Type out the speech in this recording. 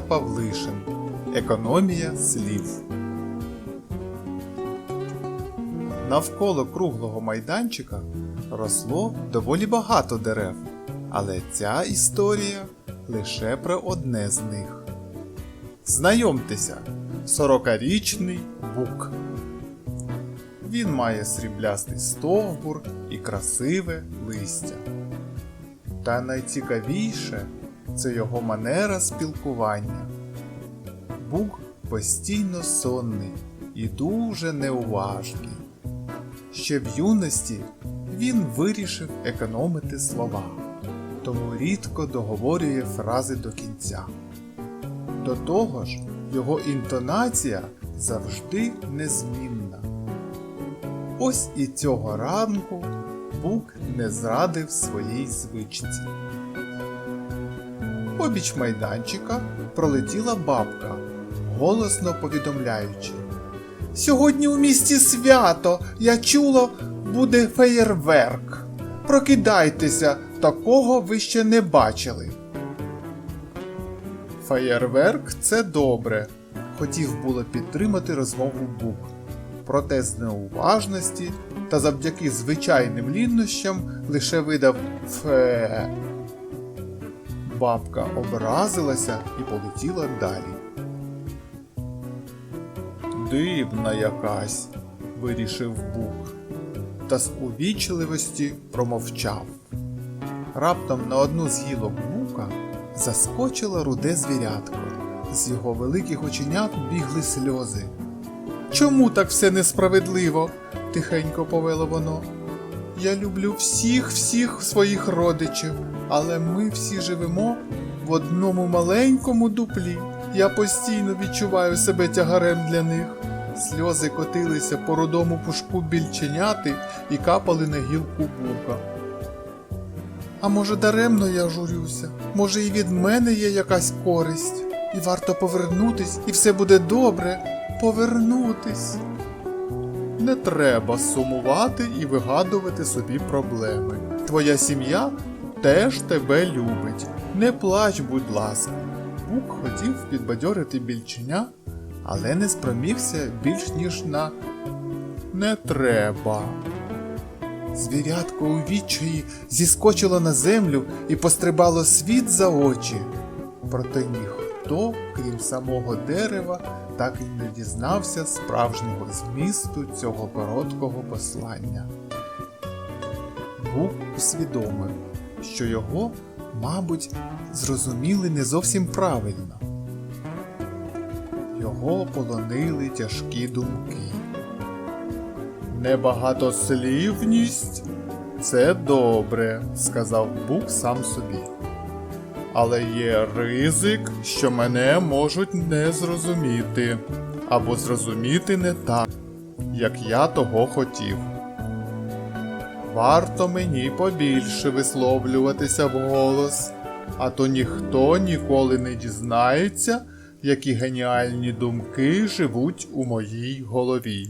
Павлишин. Економія слів. Навколо круглого майданчика росло доволі багато дерев, але ця історія лише про одне з них. Знайомтеся, сорокарічний бук. Він має сріблястий стовбур і красиве листя. Та найцікавіше це його манера спілкування. Бук постійно сонний і дуже неуважний. Ще в юності він вирішив економити слова, тому рідко договорює фрази до кінця. До того ж, його інтонація завжди незмінна. Ось і цього ранку Бук не зрадив своїй звичці. Обіч майданчика пролетіла бабка, голосно повідомляючи. Сьогодні у місті свято, я чула, буде феєрверк. Прокидайтеся, такого ви ще не бачили. Феєрверк це добре, хотів було підтримати розмову Бук. Проте з неуважності та завдяки звичайним ліннощам лише видав фе. Бабка образилася і полетіла далі. Дивна якась, вирішив Бук, та з увічливості промовчав. Раптом на одну з гілок бука заскочило руде звірятко. З його великих оченят бігли сльози. Чому так все несправедливо? тихенько повело воно. Я люблю всіх всіх своїх родичів, але ми всі живемо в одному маленькому дуплі. Я постійно відчуваю себе тягарем для них. Сльози котилися по рудому пушку більченяти і капали на гілку бука. А може, даремно я журюся? Може, і від мене є якась користь, і варто повернутись, і все буде добре. Повернутись. Не треба сумувати і вигадувати собі проблеми. Твоя сім'я теж тебе любить. Не плач, будь ласка. Бук хотів підбадьорити більченя, але не спромігся більш ніж на не треба. Звірятко у відчаї зіскочило на землю і пострибало світ за очі. Проте ніхто, крім самого дерева, так і не дізнався справжнього змісту цього короткого послання. Бук усвідомив, що його, мабуть, зрозуміли не зовсім правильно. Його полонили тяжкі думки. Небагатослівність це добре, сказав Бук сам собі. Але є ризик, що мене можуть не зрозуміти, або зрозуміти не так, як я того хотів. Варто мені побільше висловлюватися вголос, а то ніхто ніколи не дізнається, які геніальні думки живуть у моїй голові.